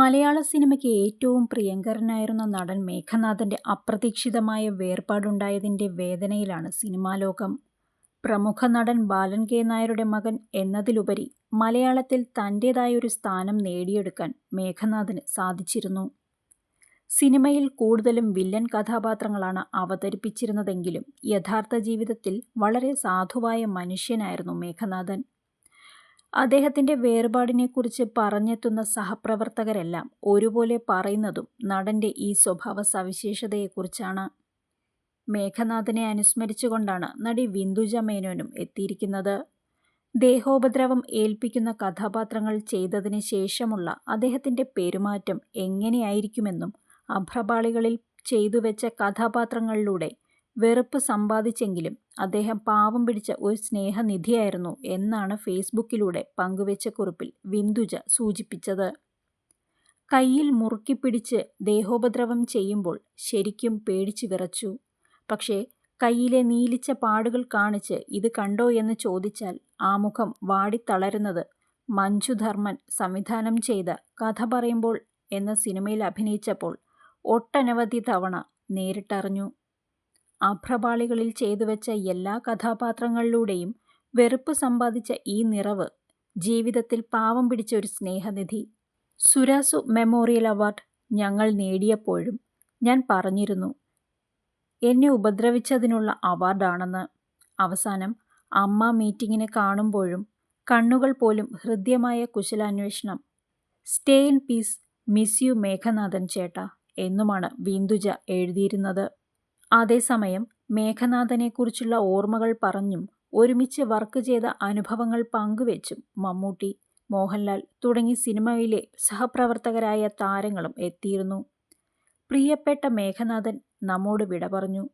മലയാള സിനിമയ്ക്ക് ഏറ്റവും പ്രിയങ്കരനായിരുന്ന നടൻ മേഘനാഥന്റെ അപ്രതീക്ഷിതമായ വേർപാടുണ്ടായതിന്റെ വേദനയിലാണ് സിനിമാലോകം. പ്രമുഖ നടൻ ബാലൻ കെ നായരുടെ മകൻ എന്നതിലുപരി മലയാളത്തിൽ തന്റേതായൊരു സ്ഥാനം നേടിയെടുക്കാൻ മേഘനാഥന് സാധിച്ചിരുന്നു. സിനിമയിൽ കൂടുതലും വില്ലൻ കഥാപാത്രങ്ങളാണ് അവതരിപ്പിച്ചിരുന്നതെങ്കിലും യഥാർത്ഥ ജീവിതത്തിൽ വളരെ സാധുവായ മനുഷ്യനായിരുന്നു മേഘനാഥൻ. അദ്ദേഹത്തിന്റെ വേർപാടിനെക്കുറിച്ച് പറഞ്ഞെത്തുന്ന സഹപ്രവർത്തകരെല്ലാം ഒരുപോലെ പറയുന്നതും നടന്റെ ഈ സ്വഭാവ സവിശേഷതയെക്കുറിച്ചാണ് മേഘനാഥനെ അനുസ്മരിച്ചുകൊണ്ടാണ് നടി വിന്ദുജ മേനോനും എത്തിയിരിക്കുന്നത്. ദേഹോപദ്രവം ഏൽപ്പിക്കുന്ന കഥാപാത്രങ്ങൾ ചെയ്തതിന് ശേഷമുള്ള അദ്ദേഹത്തിന്റെ പെരുമാറ്റം എങ്ങനെയായിരിക്കുമെന്നും അഭ്രപാളികളിൽ ചെയ്തുവെച്ച കഥാപാത്രങ്ങളിലൂടെ വെറുപ്പ് സമ്പാദിച്ചെങ്കിലും അദ്ദേഹം പാവം പിടിച്ച ഒരു സ്നേഹനിധിയായിരുന്നു എന്നാണ് ഫേസ്ബുക്കിലൂടെ പങ്കുവെച്ച കുറിപ്പിൽ വിന്ദുജ സൂചിപ്പിച്ചത്. കൈയിൽ മുറുക്കിപ്പിടിച്ച് ദേഹോപദ്രവം ചെയ്യുമ്പോൾ ശരിക്കും പേടിച്ചു വിറച്ചു. പക്ഷേ കയ്യിലെ നീലിച്ച പാടുകൾ കാണിച്ച് ഇത് കണ്ടോ എന്ന് ചോദിച്ചാൽ ആ മുഖം വാടിത്തളരുന്നത് മഞ്ജുധർമ്മൻ സംവിധാനം ചെയ്ത കഥ പറയുമ്പോൾ എന്ന സിനിമയിൽ അഭിനയിച്ചപ്പോൾ ഒട്ടനവധി തവണ നേരിട്ടറിഞ്ഞു. അഭ്രപാളികളിൽ ചെയ്തുവെച്ച എല്ലാ കഥാപാത്രങ്ങളിലൂടെയും വെറുപ്പ് സമ്പാദിച്ച ഈ നിറവ് ജീവിതത്തിൽ പാവം പിടിച്ച ഒരു സ്നേഹനിധി. സുരാസു മെമ്മോറിയൽ അവാർഡ് ഞങ്ങൾ നേടിയപ്പോഴും ഞാൻ പറഞ്ഞിരുന്നു എന്നെ ഉപദ്രവിച്ചതിനുള്ള അവാർഡാണെന്ന്. അവസാനം അമ്മ മീറ്റിങ്ങിനെ കാണുമ്പോഴും കണ്ണുകൾ പോലും ഹൃദ്യമായ കുശലാന്വേഷണം. Stay in peace miss you Meghanathan ചേട്ട എന്നുമാണ് വിന്ദുജ എഴുതിയിരുന്നത്. അതേസമയം മേഘനാഥനെക്കുറിച്ചുള്ള ഓർമ്മകൾ പറഞ്ഞും ഒരുമിച്ച് വർക്ക് ചെയ്ത അനുഭവങ്ങൾ പങ്കുവെച്ചും മമ്മൂട്ടി, മോഹൻലാൽ തുടങ്ങി സിനിമയിലെ സഹപ്രവർത്തകരായ താരങ്ങളും എത്തിയിരുന്നു. പ്രിയപ്പെട്ട മേഘനാഥൻ നമ്മോട് വിട പറഞ്ഞു.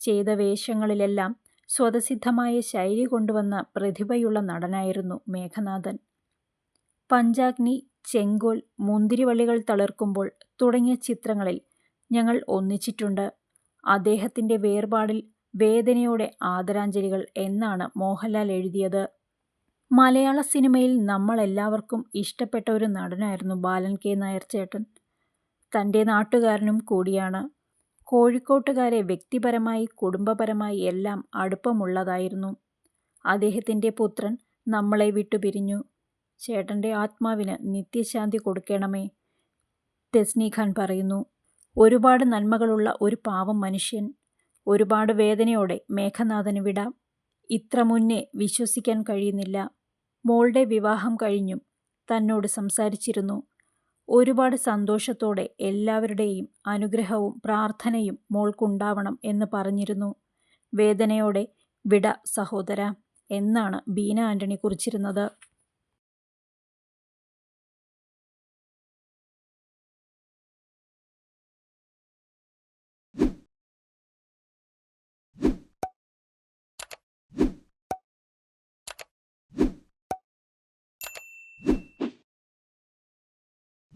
ചെയ്ത വേഷങ്ങളിലെല്ലാം സ്വതസിദ്ധമായ ശൈലി കൊണ്ടുവന്ന പ്രതിഭയുള്ള നടനായിരുന്നു മേഘനാഥൻ. പഞ്ചാഗ്നി, ചെങ്കോൽ, മുന്തിരിവള്ളികൾ തളിർക്കുമ്പോൾ തുടങ്ങിയ ചിത്രങ്ങളിൽ ഞങ്ങൾ ഒന്നിച്ചിട്ടുണ്ട്. അദ്ദേഹത്തിന്റെ വേർപാടിൽ വേദനയോടെ ആദരാഞ്ജലികൾ എന്നാണ് മോഹൻലാൽ എഴുതിയത്. മലയാള സിനിമയിൽ നമ്മളെല്ലാവർക്കും ഇഷ്ടപ്പെട്ട ഒരു നടനായിരുന്നു ബാലൻ കെ നായർ ചേട്ടൻ. തന്റെ നാട്ടുകാരനും കൂടിയാണ്. കോഴിക്കോട്ടുകാരെ വ്യക്തിപരമായി കുടുംബപരമായി എല്ലാം അടുപ്പമുള്ളതായിരുന്നു. അദ്ദേഹത്തിന്റെ പുത്രൻ നമ്മളെ വിട്ടുപിരിഞ്ഞു. ചേട്ടന്റെ ആത്മാവിന് നിത്യശാന്തി കൊടുക്കണമേ തെസ്നി ഖാൻ പറയുന്നു. ഒരുപാട് നന്മകളുള്ള ഒരു പാവം മനുഷ്യൻ. ഒരുപാട് വേദനയോടെ മേഘനാഥന് വിടാം ഇത്ര മുന്നേ വിശ്വസിക്കാൻ കഴിയുന്നില്ല. മോളുടെ വിവാഹം കഴിഞ്ഞും തന്നോട് സംസാരിച്ചിരുന്നു. ഒരുപാട് സന്തോഷത്തോടെ എല്ലാവരുടെയും അനുഗ്രഹവും പ്രാർത്ഥനയും മോൾക്കുണ്ടാവണം എന്ന് പറഞ്ഞിരുന്നു. വേദനയോടെ വിട സഹോദര എന്നാണ് ബീന ആന്റണി കുറിച്ചിരുന്നത്.